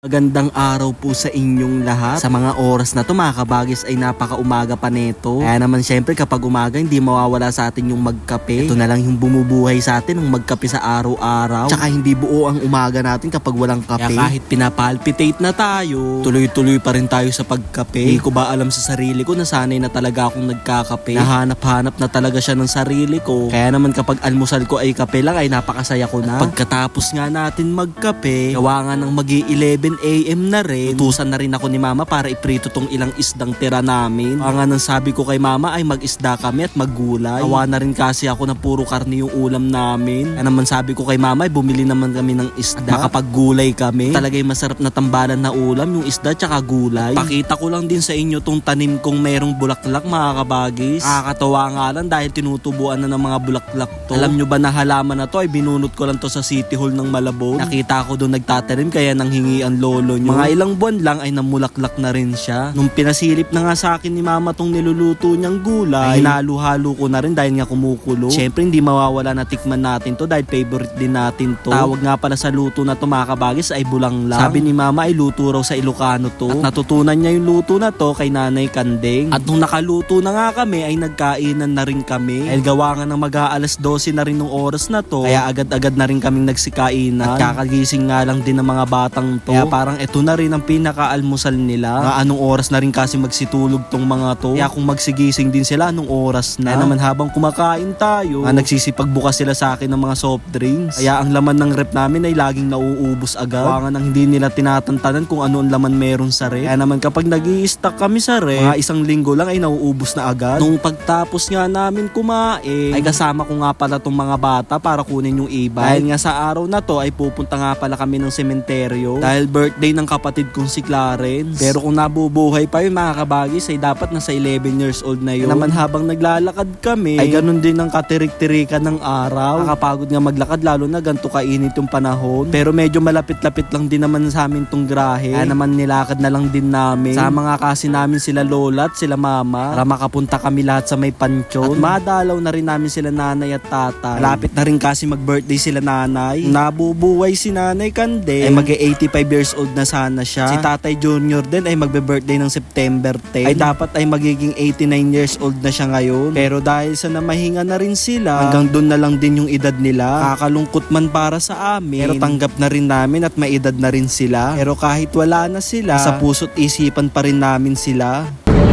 Magandang araw po sa inyong lahat. Sa mga oras na to mga kabagis ay napaka-umaga pa neto. Kaya naman syempre kapag umaga hindi mawawala sa atin yung magkape. Ito na lang yung bumubuhay sa atin ng magkape sa araw-araw. Tsaka hindi buo ang umaga natin kapag walang kape. Kaya kahit pinapalpitate na tayo, tuloy-tuloy pa rin tayo sa pagkape. Hindi ko ba alam sa sarili ko na sanay na talaga akong nagkakape. Nahanap-hanap na talaga siya ng sarili ko. Kaya naman kapag almusal ko ay kape lang ay napakasaya ko na. At pagkatapos nga natin magkape, gawa nga ng magi 11 a.m. na rin, utusan na rin ako ni mama para iprito tong ilang isdang tira namin. Kaya nga nang sabi ko kay mama ay mag-isda kami at maggulay. Awa na rin kasi ako na puro karne yung ulam namin. Kaya naman sabi ko kay mama ay bumili naman kami ng isda kapag gulay kami. Talagang masarap na tambalan na ulam yung isda tsaka gulay. Pakita ko lang din sa inyo tong tanim kong merong bulaklak mga kabagis. Nakakatawa nga lang dahil tinutubuan na ng mga bulaklak to. Alam nyo ba na halaman na to ay binunot ko lang to sa City Hall ng Malabon. Nakita ko doon nagtatanim kaya nanghingi ang lolo nyo. Mga ilang buwan lang ay namulaklak na rin siya. Nung pinasilip na nga sa akin ni mama tong niluluto niyang gulay, ay halo-halo ko na rin dahil nga kumukulo. Siyempre hindi mawawala na tikman natin to dahil favorite din natin to. Tawag nga pala sa luto na to mga kabagis ay bulang lang. Sabi ni mama ay luto raw sa Ilocano to. At natutunan niya yung luto na to kay Nanay Kandeng. At nung nakaluto na nga kami ay nagkainan na rin kami. Dahil gawa nga ng mag-aalas 12 na rin ng oras na to. Kaya agad-agad na rin kaming nagsikainan. At kakagising nga lang din ng mga batang to. Kaya parang ito na rin ang pinaka-almusal nila. Nga anong oras na rin kasi magsitulog tong mga to. Kaya kung magsigising din sila anong oras na. Kaya naman habang kumakain tayo, nga nagsisipagbukas sila sa akin ng mga soft drinks. Kaya ang laman ng rep namin ay laging nauubos agad. Kaya nang hindi nila tinatantanan kung ano ang laman meron sa rep. Kaya naman kapag nag stock kami sa rep, mga isang linggo lang ay nauubos na agad. Nung pagtapos nga namin kumain, ay kasama ko nga pala tong mga bata para kunin yung e-bike. Dahil nga sa araw na to ay pupunta nga pala kami ng sementeryo. Dahil birthday ng kapatid kong si Clarence. Pero kung nabubuhay pa yung mga kabagis ay dapat nasa 11 years old na yun. Kaya naman habang naglalakad kami, ay ganun din ang katirik-tirikan ng araw. Nakakapagod nga maglakad lalo na ganito kainit yung panahon. Pero medyo malapit-lapit lang din naman sa amin tong grahe. Kaya naman nilakad na lang din namin. Sama nga kasi namin sila lola at sila mama para makapunta kami lahat sa may pansyon. At madalaw na rin namin sila nanay at tatay. Malapit na rin kasi mag-birthday sila nanay. Nabubuhay si nanay Kande ay mag-85 years old na sana siya. Si tatay junior din ay magbe-birthday ng September 10. Ay dapat ay magiging 89 years old na siya ngayon. Pero dahil sa namahinga na rin sila, hanggang doon na lang din yung edad nila. Kakalungkot man para sa amin. Pero tanggap na rin namin at may edad na rin sila. Pero kahit wala na sila, sa puso't isipan pa rin namin sila.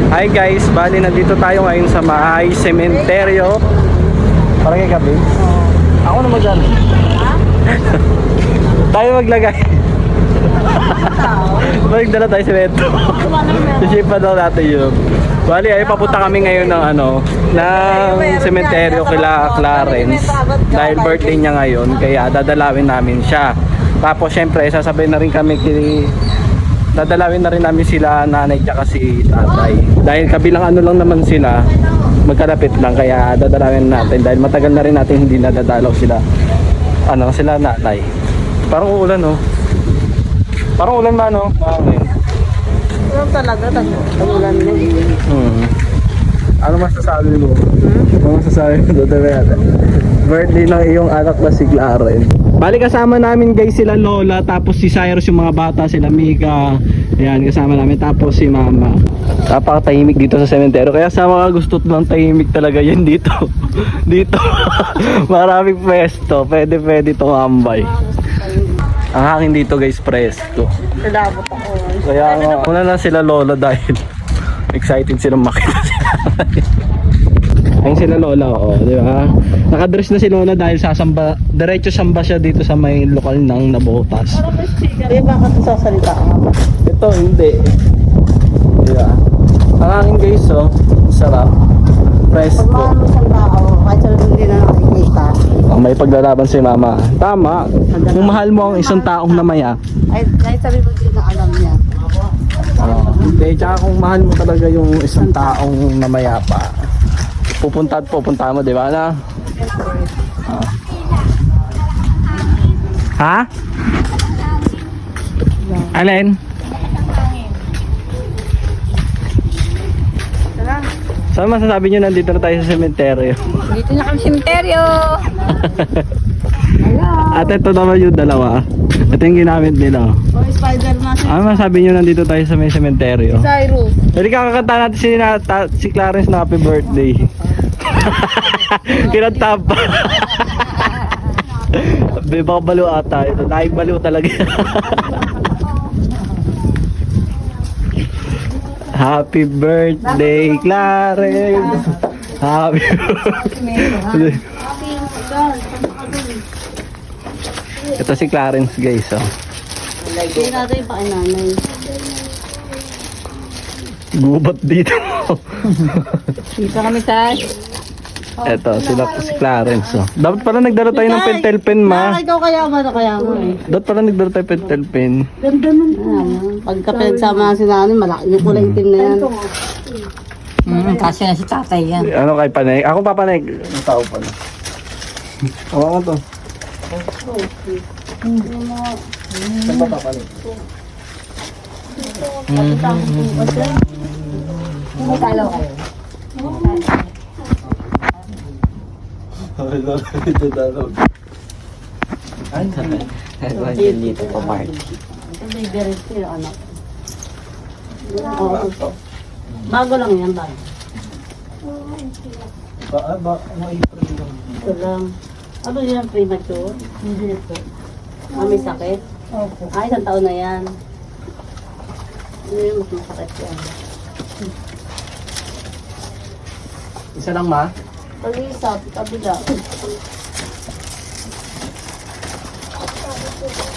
Hi guys, bali nandito tayo ngayon sa Maay Cementerio. Parang kay gabi. Ako na magdala. tayo maglagay. Magdala tayo semento. Isipan daw natin yun. Bali ay papunta kami ngayon ng ano, ng sementeryo kila Clarence dahil birthday niya ngayon kaya dadalawin namin siya. Tapos syempre sasabihin na rin kami kay dadalawin na rin namin sila nanay tsaka si tatay. Dahil kabilang ano lang naman sila, magkalapit lang kaya dadalawin natin dahil matagal na rin natin hindi nadadalaw sila. Ano, sila nanay. Parang uulan no. Parang ulan man no. Mahangin. Ano talaga, tagulan na yun. Hmm. Ano masasabi mo? Ano masasabi mo doon natin? Birthday ng iyong anak na si Claren. Bali kasama namin guys sila Lola, tapos si Cyrus yung mga bata, sila Mika. Ayan, kasama namin. Tapos si Mama. Napakatahimik dito sa sementeryo. Kaya sa mga gusto ng tahimik talaga yan dito. dito. Maraming pwesto. Pwede pwede itong ambay. Ang hangin dito guys, presto. Nalabot ako. Kaya nga, una lang sila lola dahil excited silang makita sila. Ayun sila lola, oo, di ba? Nakadress na si lola dahil sasamba, diretso samba siya dito sa may lokal ng nabotas. Eh, bakit sasalita ka? Ito, hindi. Di ba? Ang hangin guys, oh, sarap. Pag Presto. mahal mo sa tao, kahit sa hindi na Oh, may paglalaban si mama. Tama. Kung mahal mo ang isang taong namaya, ay, kahit sabi mo hindi na alam niya. Oh, hindi, tsaka kung mahal mo talaga yung isang taong namayapa, pupunta at pupunta mo, di ba na? Ah. Ha? Alin? Saan masasabi nyo nandito na tayo sa sementeryo? dito na kami sementeryo. At ito naman yung dalawa. Ito yung ginamit nila. Oh, Spider-Man. Ano masabi nyo nandito tayo sa may sementeryo? Cyrus. Pwede kakakanta natin si, na, ta, si Clarence na happy birthday. Kinanta pa. Be, baka baliw ata. Ito, naing baliw talaga. happy birthday, Clarence. Happy birthday. Ito si Clarence guys. Oh. Hindi natin yung pakinanay. Gubat dito. Dito kami tayo. Eto, sila si Clarence. Oh. Dapat pala nagdala tayo ng pentel pen, ma. Ikaw kaya mo, ano kaya mo eh. Dapat pala nagdala tayo pentel pen. Ganda nun. Pagka pinagsama si nanay, malaki yung kulay itim na yan. Hmm, kasi na si tatay yan. Ano kay Panay? Ako pa Panay. Ang tao pala. Hawakan to. Saan ba pa Panay? Dito pa Mark. Ito baby rin ko yung anak. Oo, ito. Bago lang yan, bago. Ba, ba, may Ito lang. Ano yan, premature? Hindi ito. Ah, may sakit? Opo. Ah, isang taon na yan. Ano yung mas masakit yan? Isa lang ma. Pag-iisa, kabila.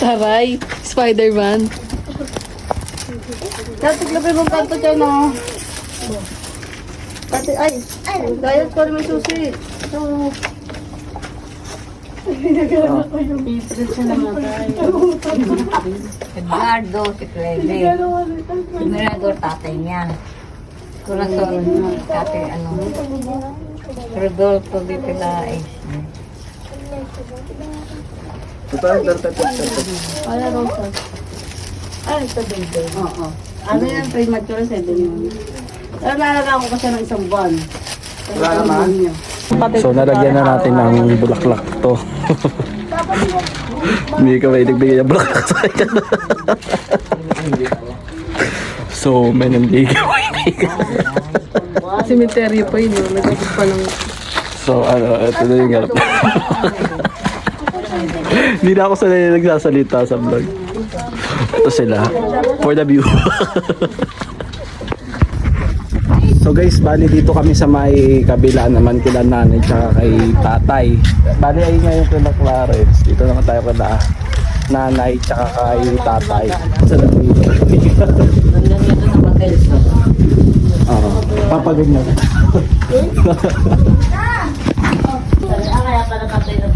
Taray, Spider-Man. Dati glabay mong kanto dyan, no? Dati, ay, gayat ko rin may susi. Namatay. Edgardo, si Cleve. Si Mirador, tatay niya. Corazon, tatay ano. Rodolfo de Pilaes. Kaya Rosa. Ay, ito baby. Oo. Ano yan, premature, seven yun. Pero nalaga ko kasi ng isang buwan. Wala naman. So nalagyan na natin ng bulaklak to. Hindi ka may nagbigay ng bulaklak sa akin. so may nandigaw. Cemetery pa yun, nagkakit pa ng... so ano, ito na yung harap. Hindi na ako sanay na nagsasalita sa vlog. Ito sila. For the view. so guys, bali dito kami sa may kabila naman kila nanay tsaka kay tatay. Bali ay ngayon kila Clarence. Dito naman tayo kila nanay tsaka kay tatay. Sa Oo. Papaganyan. Ah, kaya pala patay na.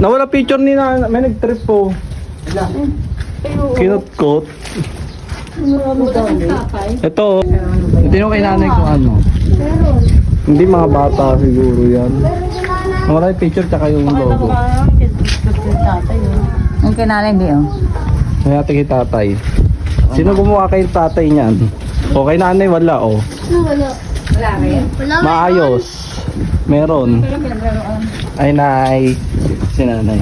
Nawala picture ni na may nag-trip po. Kinot-kot. Ito. Hindi nyo kay nanay kung ano. Hindi mga bata siguro yan. Nawala yung picture tsaka yung logo. Yung kinalay di oh. Kaya kay tatay. Sino gumawa kay tatay niyan? O kay nanay wala oh. Wala rin. Maayos. Meron. Ay nay. Si nanay.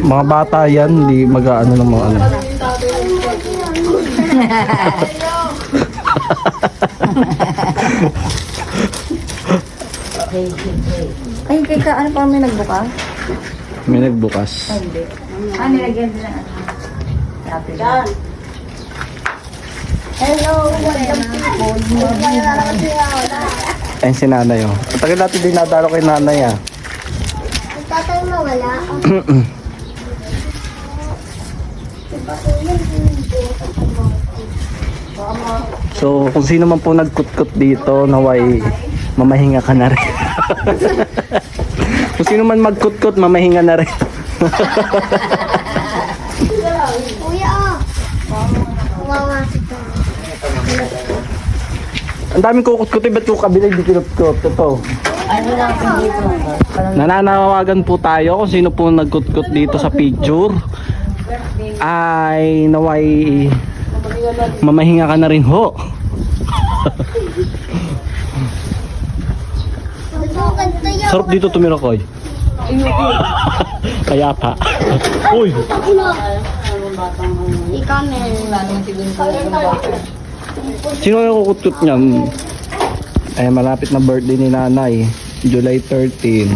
Mga bata yan, hindi mag-ano ng mga ano. Ay, kay ka, ano pa may nagbuka? May nagbukas. Ah, nilagyan din ano. Sabi Yan. Ayun si nanay oh. Tagal natin din nadalo kay nanay ah. Tatay mo wala. So kung sino man po nagkutkot dito, naway mamahinga ka na rin. kung sino man magkutkot, mamahinga na rin. Ang daming kukutkot, ba't yung kabila hindi kinutkot? Ito. Ano lang dito? Nananawagan po tayo kung sino po nagkutkot dito sa picture. Ay naway mamahinga ka na rin ho. Sarap dito tumira koy. Kaya pa. Uy! Ikaw naman siguro sa Sino yung kukutot niyan? Ay, malapit na birthday ni nanay. July 13.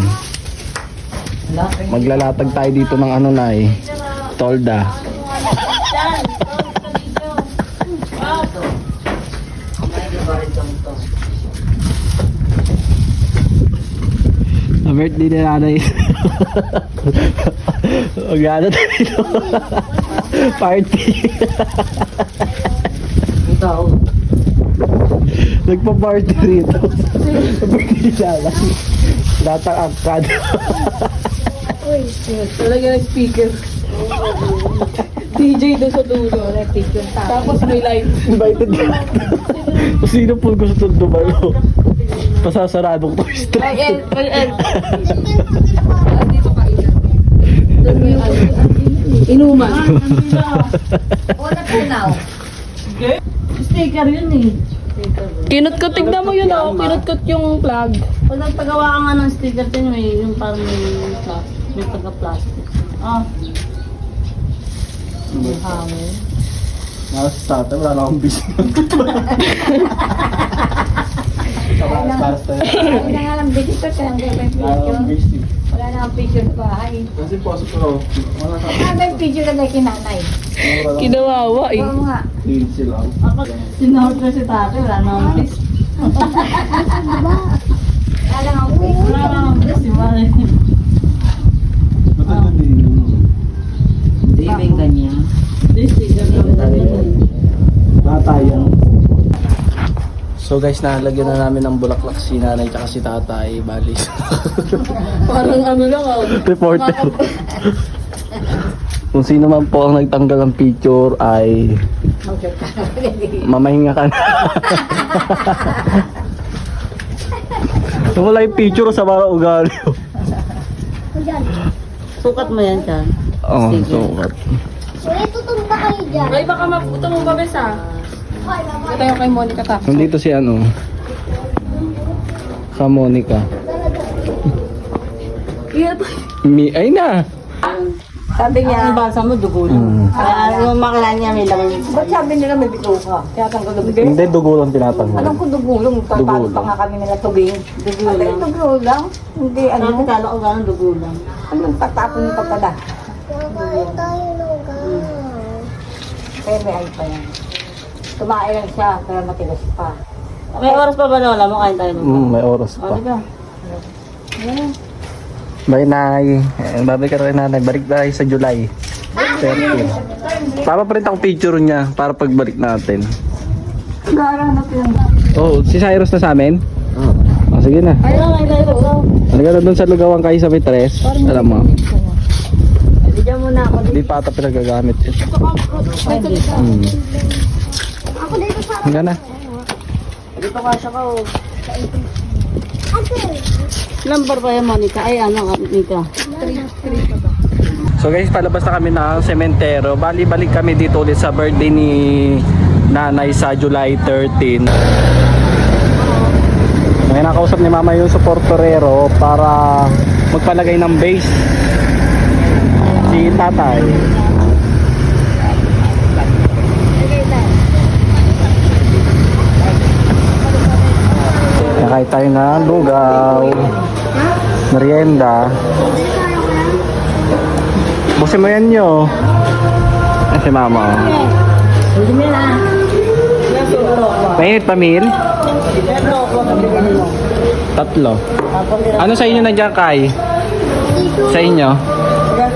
Maglalatag tayo dito ng ano nay. Tolda. Na birthday ni nanay. Maglalata tayo dito. Party. Nagpa-party rito. Birthday nanay. Latang angkad. Talaga ng speaker. DJ doon sa dulo. Tapos may live. Invited. Kung sino po gusto dumalo. Pasasaradong Toy Story. May L, may L. Inuman. Una punaw. Sticker yun eh. Kinut ko, tignan mo yun oh. Kinut ko yung plug. Pag nagpagawa ka nga ng sticker din, may yung parang may plastic. May pagka-plastic. Ah. May hangin. Nasa tatay, wala na akong business. Wala dito kaya hindi pa yung picture. business. Wala na ang picture sa bahay. Kasi po sa pro, wala sa Ano yung picture na kinanay? Kinawawa eh. Oo nga. leads lang. Sinuot ko si tate, wala na akong face. Wala lang ang picture. Wala na akong face, di ba? Ba't ito din? This sticker lang. Natayang. So guys, nalagyan na namin ng bulaklak si nanay tsaka si tatay. Bali. Parang ano lang oh. Reporter. Kung sino man po ang nagtanggal ng picture ay mamahinga ka na. Wala yung picture sa mga ugali. Sukat mo yan dyan. Oo, Sige. sukat. Uy, tutumba kayo dyan. Ay, baka maputo mo ba, besa? Ay, mama. Ito yung kay Monica ta. Nandito si ano? Sa Monica. Iya, Mi, ay na! Sabi niya, Ang basa mo, dugo lang. Mm. Kaya yung makala niya may yung ba't sabi nila may bito ka? Kaya kang gagawin. Hindi, dugo lang tinatanggal. Alam ko dugulong. Tatalo Dugulong. pa nga kami nila tubing. dugo Ay, lang. dugulang? Hindi, ano? Sabi kala ko gano'n dugo lang. Ano yung tatapon niyo pa pala? Kumakain tayo ng gano'n. Pero may ay pa yan. Kumain lang siya, pero matigas pa. May oras pa ba lola mo? Kain tayo ng Mm, may oras O, pa. di ba? Bye, Nay. Eh, Babalik ka rin, Nanay. Balik tayo sa July. 30. Papaprint ako picture niya para pagbalik natin. Gara na Oh, si Cyrus na sa amin? Oo. Oh, sige na. Kain tayo ng gano'n. Halika na doon sa Lugawan kayo sa may tres. Alam mo. Bigyan mo na ako. Hindi pa ata pinagagamit yun. Hmm. Ako dito sa... Hangga na. Dito ka siya ka, oh. Ate! Number pa yan, Monica. Ay, ano, Monica. So guys, palabas na kami ng sementero. Bali, balik kami dito ulit sa birthday ni nanay sa July 13. May nakausap ni mama yung supporterero para magpalagay ng base. Si tatay. Nakain tayo ng lugaw, merienda. Busin mo yan nyo. Ah, si mama. oh. Mainit pa meal? Tatlo. Ano sa inyo nandiyan kay? Sa inyo? Ba?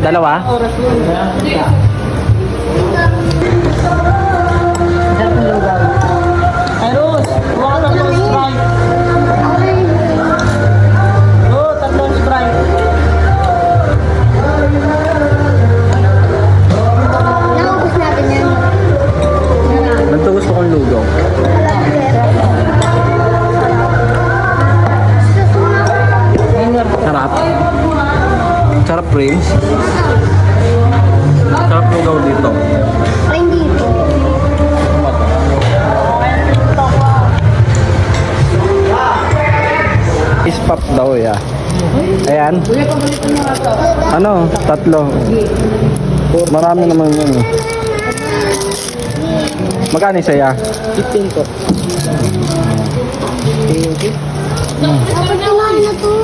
Dalawa? Sarap Prince. Sarap dito. Ay, dito. Kiss pop daw, ya. Ayan. Ano? Tatlo. Marami naman yun. Magkano isa ya? Dapat kumain na to.